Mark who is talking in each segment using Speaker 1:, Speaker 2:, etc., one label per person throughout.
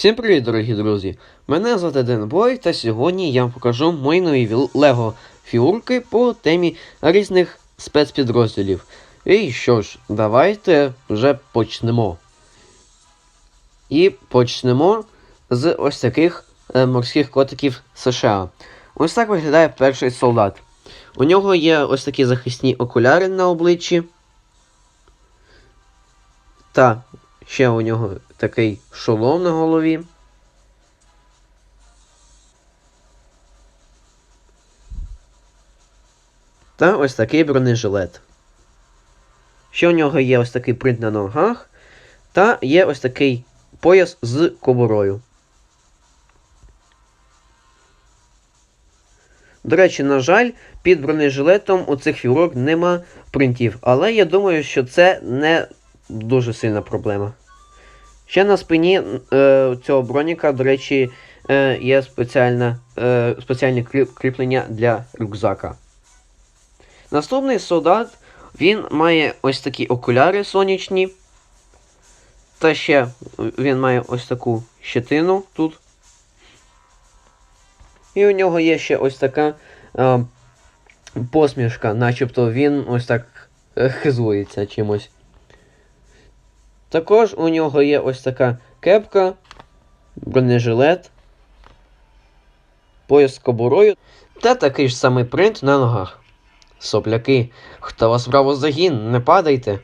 Speaker 1: Всім привіт, дорогі друзі! Мене звати Денбой, та сьогодні я вам покажу мої нові лего фігурки по темі різних спецпідрозділів. І що ж, давайте вже почнемо. І почнемо з ось таких е, морських котиків США. Ось так виглядає перший солдат. У нього є ось такі захисні окуляри на обличчі. Та ще у нього такий шолом на голові. Та ось такий бронежилет. Ще у нього є ось такий принт на ногах. Та є ось такий пояс з кобурою. До речі, на жаль, під бронежилетом у цих фігурок нема принтів, але я думаю, що це не дуже сильна проблема. Ще на спині е, цього броніка, до речі, е, є спеціальне, е, спеціальне кріплення для рюкзака. Наступний солдат він має ось такі окуляри сонячні. Та ще він має ось таку щетину тут. І у нього є ще ось така е, посмішка, начебто він ось так е, хизується чимось. Також у нього є ось така кепка, бронежилет, пояс з кобурою та такий ж самий принт на ногах. Сопляки, хто вас брав у загін, не падайте.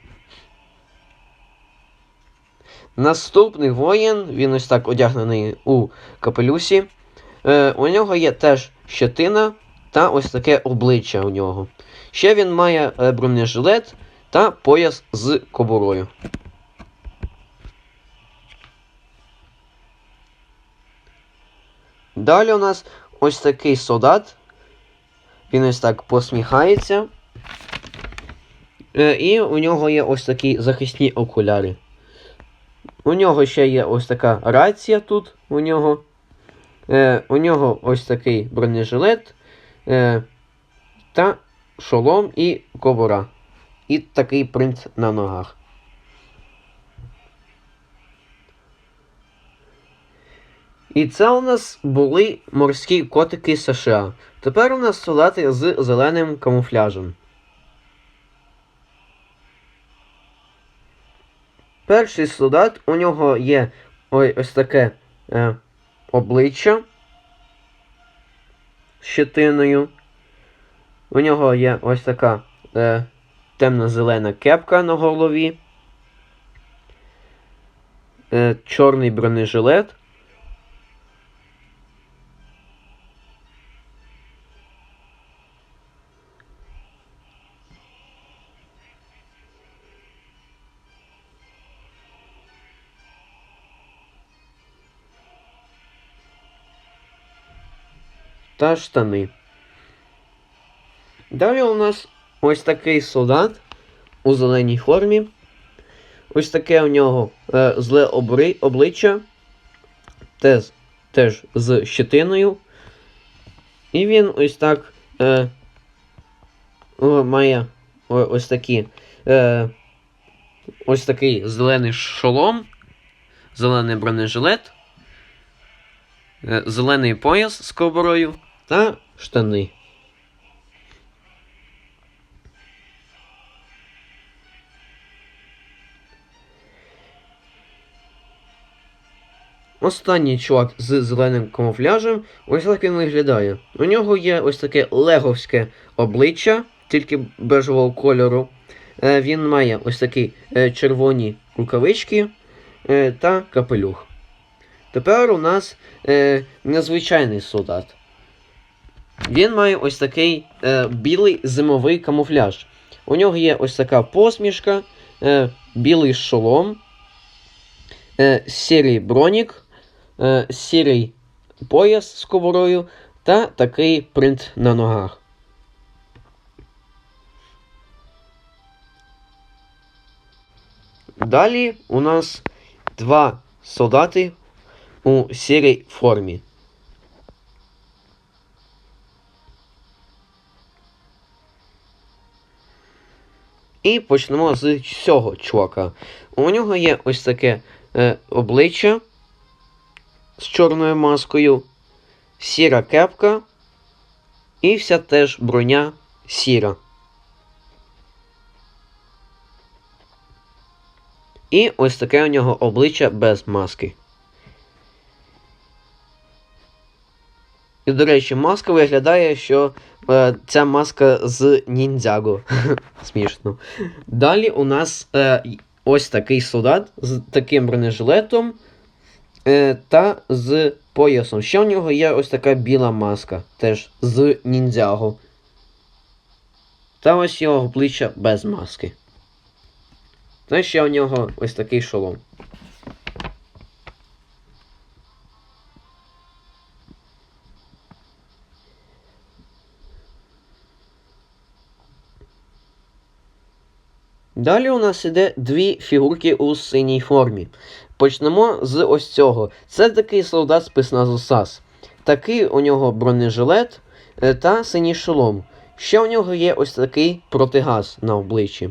Speaker 1: Наступний воїн, він ось так одягнений у капелюсі. Е, у нього є теж щетина та ось таке обличчя у нього. Ще він має е, бронежилет та пояс з кобурою. Далі у нас ось такий солдат. Він ось так посміхається. Е, і у нього є ось такі захисні окуляри. У нього ще є ось така рація тут. У нього. Е, у нього ось такий бронежилет. Е, та шолом і кобура. І такий принт на ногах. І це у нас були морські котики США. Тепер у нас солдати з зеленим камуфляжем. Перший солдат, у нього є ой, ось таке е, обличчя з щетиною. У нього є ось така е, темно-зелена кепка на голові. Е, чорний бронежилет. Та штани. Далі у нас ось такий солдат у зеленій формі. Ось таке у нього е, зле обри, обличчя. Теж, теж з щетиною. І він ось так е, має ось такі. Е, ось такий зелений шолом, зелений бронежилет, е, зелений пояс з кобурою та штани. Останній чувак з зеленим камуфляжем, ось так він виглядає. У нього є ось таке леговське обличчя, тільки бежевого кольору. Е, він має ось такі е, червоні рукавички е, та капелюх. Тепер у нас незвичайний солдат. Він має ось такий е, білий зимовий камуфляж. У нього є ось така посмішка, е, білий шолом, е, сірий бронік, е, сірий пояс з кобурою та такий принт на ногах. Далі у нас два солдати у сірій формі. І почнемо з цього чувака. У нього є ось таке е, обличчя з чорною маскою, сіра кепка і вся теж броня сіра. І ось таке у нього обличчя без маски. І, до речі, маска виглядає, що е, ця маска з ніндзяго. Смішно. Далі у нас е, ось такий солдат з таким бронежилетом е, та з поясом. Ще у нього є ось така біла маска, теж з ніндзяго. Та ось його обличчя без маски. Та ще у нього ось такий шолом. Далі у нас іде дві фігурки у синій формі. Почнемо з ось цього. Це такий солдат спецназу САС. Такий у нього бронежилет е, та синій шолом. Ще у нього є ось такий протигаз на обличчі.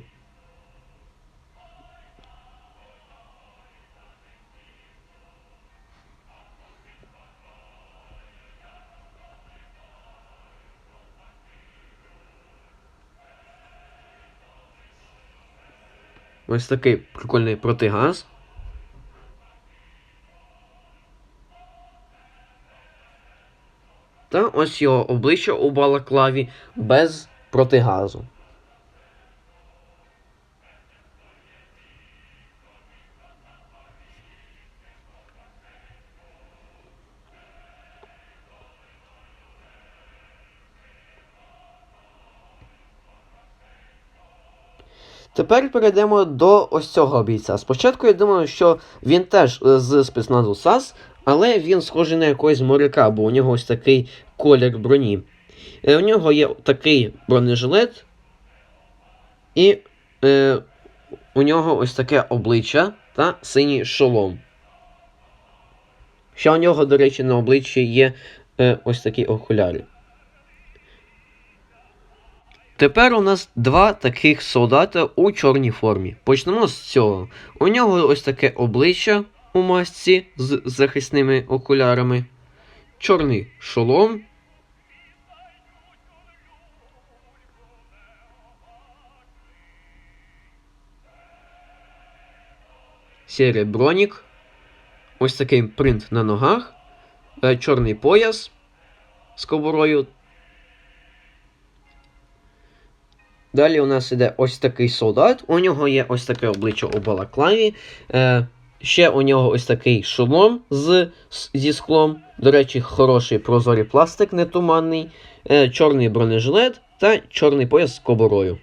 Speaker 1: Ось такий прикольний протигаз. Та ось його обличчя у балаклаві без протигазу. Тепер перейдемо до ось цього бійця. Спочатку я думаю, що він теж е, з спецназу САС, але він схожий на якогось моряка, бо у нього ось такий колір броні. Е, У нього є такий бронежилет, і е, у нього ось таке обличчя та синій шолом. Ще у нього, до речі, на обличчі є е, ось такі окуляри. Тепер у нас два таких солдата у чорній формі. Почнемо з цього. У нього ось таке обличчя у масці з захисними окулярами, чорний шолом. Сірий бронік. Ось такий принт на ногах, е, чорний пояс з кобурою Далі у нас іде ось такий солдат. У нього є ось таке обличчя у балаклаві. Е, Ще у нього ось такий шолом з, зі склом. До речі, хороший прозорий пластик, не туманний, е, чорний бронежилет та чорний пояс з кобурою.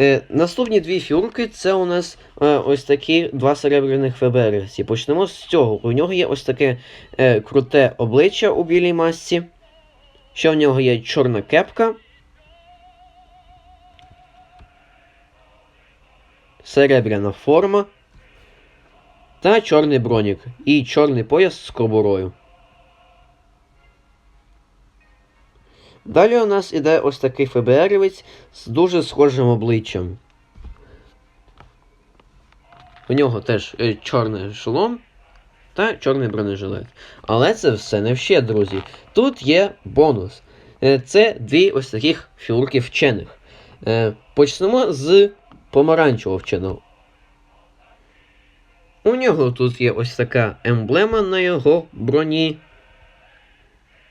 Speaker 1: Е, Наступні дві фігурки це у нас е, ось такі два серебряних ФБРівці. Почнемо з цього. У нього є ось таке е, круте обличчя у білій масці. Ще у нього є чорна кепка. Серебряна форма та чорний бронік і чорний пояс з кобурою. Далі у нас іде ось такий ФБРівець з дуже схожим обличчям. У нього теж е, чорний шолом та чорний бронежилет. Але це все не все, друзі. Тут є бонус. Е, це дві ось таких фігурки вчених. Е, почнемо з помаранчевого вченого. У нього тут є ось така емблема на його броні.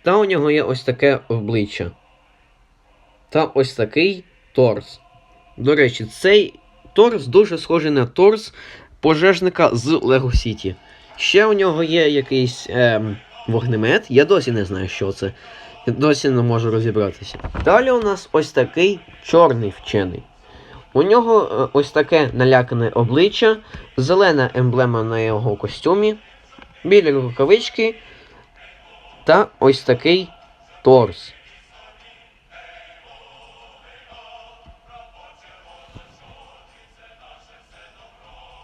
Speaker 1: Та у нього є ось таке обличчя. Та ось такий торс. До речі, цей торс дуже схожий на торс пожежника з Lego City. Ще у нього є якийсь ем, вогнемет. Я досі не знаю, що це. Я досі не можу розібратися. Далі у нас ось такий чорний вчений. У нього е, ось таке налякане обличчя, зелена емблема на його костюмі, білі рукавички та ось такий торс.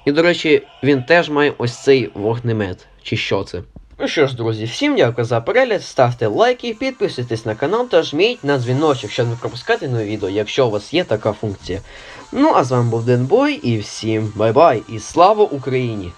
Speaker 1: І, до речі, він теж має ось цей вогнемет. Чи що це? Ну що ж, друзі, всім дякую за перегляд, ставте лайки, підписуйтесь на канал та жміть на дзвіночок, щоб не пропускати нові відео, якщо у вас є така функція. Ну а з вами був Денбой і всім бай-бай і слава Україні!